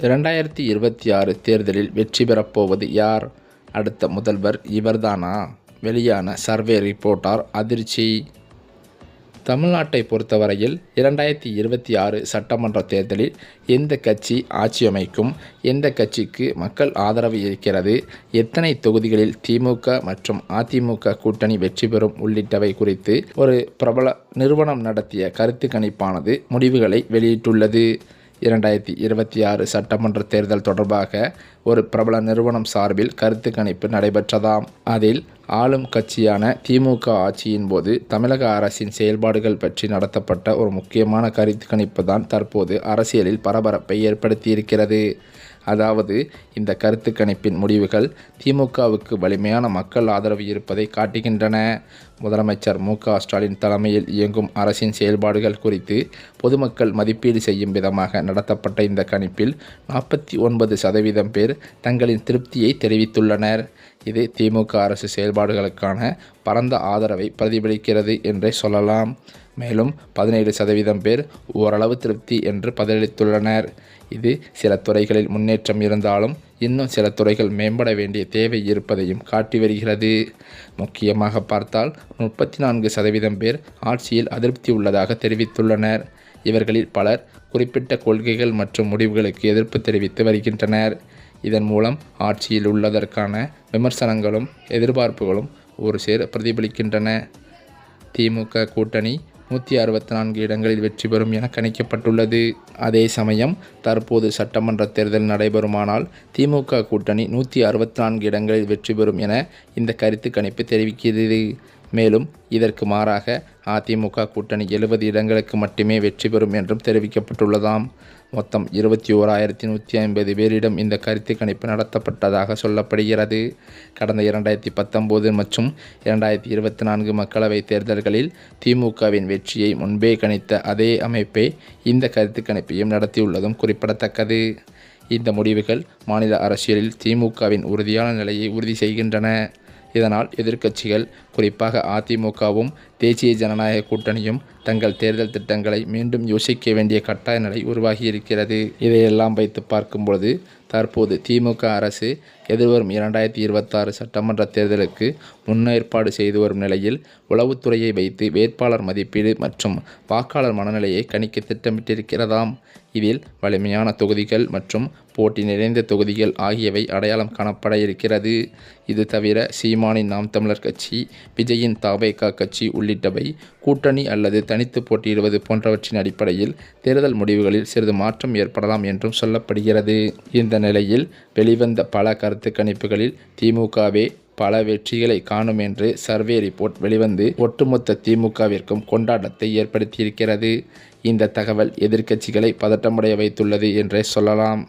இரண்டாயிரத்தி இருபத்தி ஆறு தேர்தலில் வெற்றி பெறப்போவது யார்? அடுத்த முதல்வர் இவர்தானா? வெளியான சர்வே ரிப்போர்ட்டார் அதிர்ச்சி. தமிழ்நாட்டை பொறுத்தவரையில் இரண்டாயிரத்தி இருபத்தி ஆறு சட்டமன்ற தேர்தலில் எந்த கட்சி ஆட்சி அமைக்கும்? எந்த கட்சிக்கு மக்கள் ஆதரவு இருக்கிறது? எத்தனை தொகுதிகளில் திமுக மற்றும் அதிமுக கூட்டணி வெற்றி பெறும் உள்ளிட்டவை குறித்து ஒரு பிரபல நிறுவனம் நடத்திய கருத்து கணிப்பானது முடிவுகளை வெளியிட்டுள்ளது. இரண்டாயிரத்தி இருபத்தி ஆறு சட்டமன்ற தேர்தல் தொடர்பாக ஒரு பிரபல நிறுவனம் சார்பில் கருத்து கணிப்பு நடைபெற்றதாம். அதில் ஆளும் கட்சியான திமுக ஆட்சியின் போது தமிழக அரசின் செயல்பாடுகள் பற்றி நடத்தப்பட்ட ஒரு முக்கியமான கருத்து கணிப்பு தான் தற்போது அரசியலில் பரபரப்பை ஏற்படுத்தியிருக்கிறது. அதாவது இந்த கருத்து கணிப்பின் முடிவுகள் திமுகவுக்கு வலிமையான மக்கள் ஆதரவு இருப்பதை காட்டுகின்றன. முதலமைச்சர் மு க ஸ்டாலின் தலைமையில் இயங்கும் அரசின் செயல்பாடுகள் குறித்து பொதுமக்கள் மதிப்பீடு செய்யும் விதமாக நடத்தப்பட்ட இந்த கணிப்பில் நாற்பத்தி ஒன்பது சதவீதம் பேர் தங்களின் திருப்தியை தெரிவித்துள்ளனர். இது திமுக அரசு செயல்பாடுகளுக்கான பரந்த ஆதரவை பிரதிபலிக்கிறது என்றே சொல்லலாம். மேலும் பதினேழு சதவீதம் பேர் ஓரளவு திருப்தி என்று பதிலளித்துள்ளனர். இது சில துறைகளில் முன்னேற்றம் இருந்தாலும் இன்னும் சில துறைகள் மேம்பட வேண்டிய தேவை இருப்பதையும் காட்டி வருகிறது. முக்கியமாக பார்த்தால் முப்பத்தி நான்கு சதவீதம் பேர் ஆட்சியில் அதிருப்தி உள்ளதாக தெரிவித்துள்ளனர். இவர்களில் பலர் குறிப்பிட்ட கொள்கைகள் மற்றும் முடிவுகளுக்கு எதிர்ப்பு தெரிவித்து வருகின்றனர். இதன் மூலம் ஆட்சியில் உள்ளதற்கான விமர்சனங்களும் எதிர்பார்ப்புகளும் ஒரு சேர பிரதிபலிக்கின்றன. திமுக கூட்டணி நூற்றி அறுபத்தி நான்கு இடங்களில் வெற்றி பெறும் என கணிக்கப்பட்டுள்ளது. அதே சமயம் தற்போது சட்டமன்ற தேர்தல் நடைபெறுமானால் திமுக கூட்டணி நூற்றி அறுபத்தி நான்கு இடங்களில் வெற்றி பெறும் என இந்த கருத்து கணிப்பு தெரிவிக்கிறது. மேலும் இதற்கு மாறாக அதிமுக கூட்டணி எழுபது இடங்களுக்கு மட்டுமே வெற்றி பெறும் என்றும் தெரிவிக்கப்பட்டுள்ளதாம். மொத்தம் இருபத்தி ஓராயிரத்தி நூற்றி ஐம்பது பேரிடம் இந்த கருத்து கணிப்பு நடத்தப்பட்டதாக சொல்லப்படுகிறது. கடந்த இரண்டாயிரத்தி பத்தொம்போது மற்றும் இரண்டாயிரத்தி இருபத்தி நான்கு மக்களவைத் தேர்தல்களில் திமுகவின் வெற்றியை முன்பே கணித்த அதே அமைப்பே இந்த கருத்து கணிப்பையும் நடத்தியுள்ளதும் குறிப்பிடத்தக்கது. இந்த முடிவுகள் மாநில அரசியலில் திமுகவின் உறுதியான நிலையை உறுதி செய்கின்றன. இதனால் எதிர்க்கட்சிகள் குறிப்பாக அதிமுகவும் தேசிய ஜனநாயக கூட்டணியும் தங்கள் தேர்தல் திட்டங்களை மீண்டும் யோசிக்க வேண்டிய கட்டாய நிலை உருவாகியிருக்கிறது. இதையெல்லாம் வைத்து பார்க்கும்பொழுது தற்போது திமுக அரசு எதிர்வரும் இரண்டாயிரத்தி இருபத்தாறு சட்டமன்ற தேர்தலுக்கு முன்னேற்பாடு செய்து வரும் நிலையில் உளவுத்துறையை வைத்து வேட்பாளர் மதிப்பீடு மற்றும் வாக்காளர் மனநிலையை கணிக்க திட்டமிட்டிருக்கிறதாம். இதில் வலிமையான தொகுதிகள் மற்றும் போட்டி நிறைந்த தொகுதிகள் ஆகியவை அடையாளம் காணப்பட இருக்கிறது. இது தவிர சீமானின் நாம் தமிழர் கட்சி விஜயின் தாவேகா கட்சி உள்ளிட்டவை கூட்டணி அல்லது தனித்து போட்டியிடுவது போன்றவற்றின் அடிப்படையில் தேர்தல் முடிவுகளில் சிறிது மாற்றம் ஏற்படலாம் என்றும் சொல்லப்படுகிறது. இந்த நிலையில் வெளிவந்த பல கருத்து கணிப்புகளில் திமுகவே பல வெற்றிகளை காணும் என்று சர்வே ரிப்போர்ட் வெளிவந்து ஒட்டுமொத்த திமுகவிற்கும் கொண்டாட்டத்தை ஏற்படுத்தியிருக்கிறது. இந்த தகவல் எதிர்க்கட்சிகளை பதட்டமடைய வைத்துள்ளது என்றே சொல்லலாம்.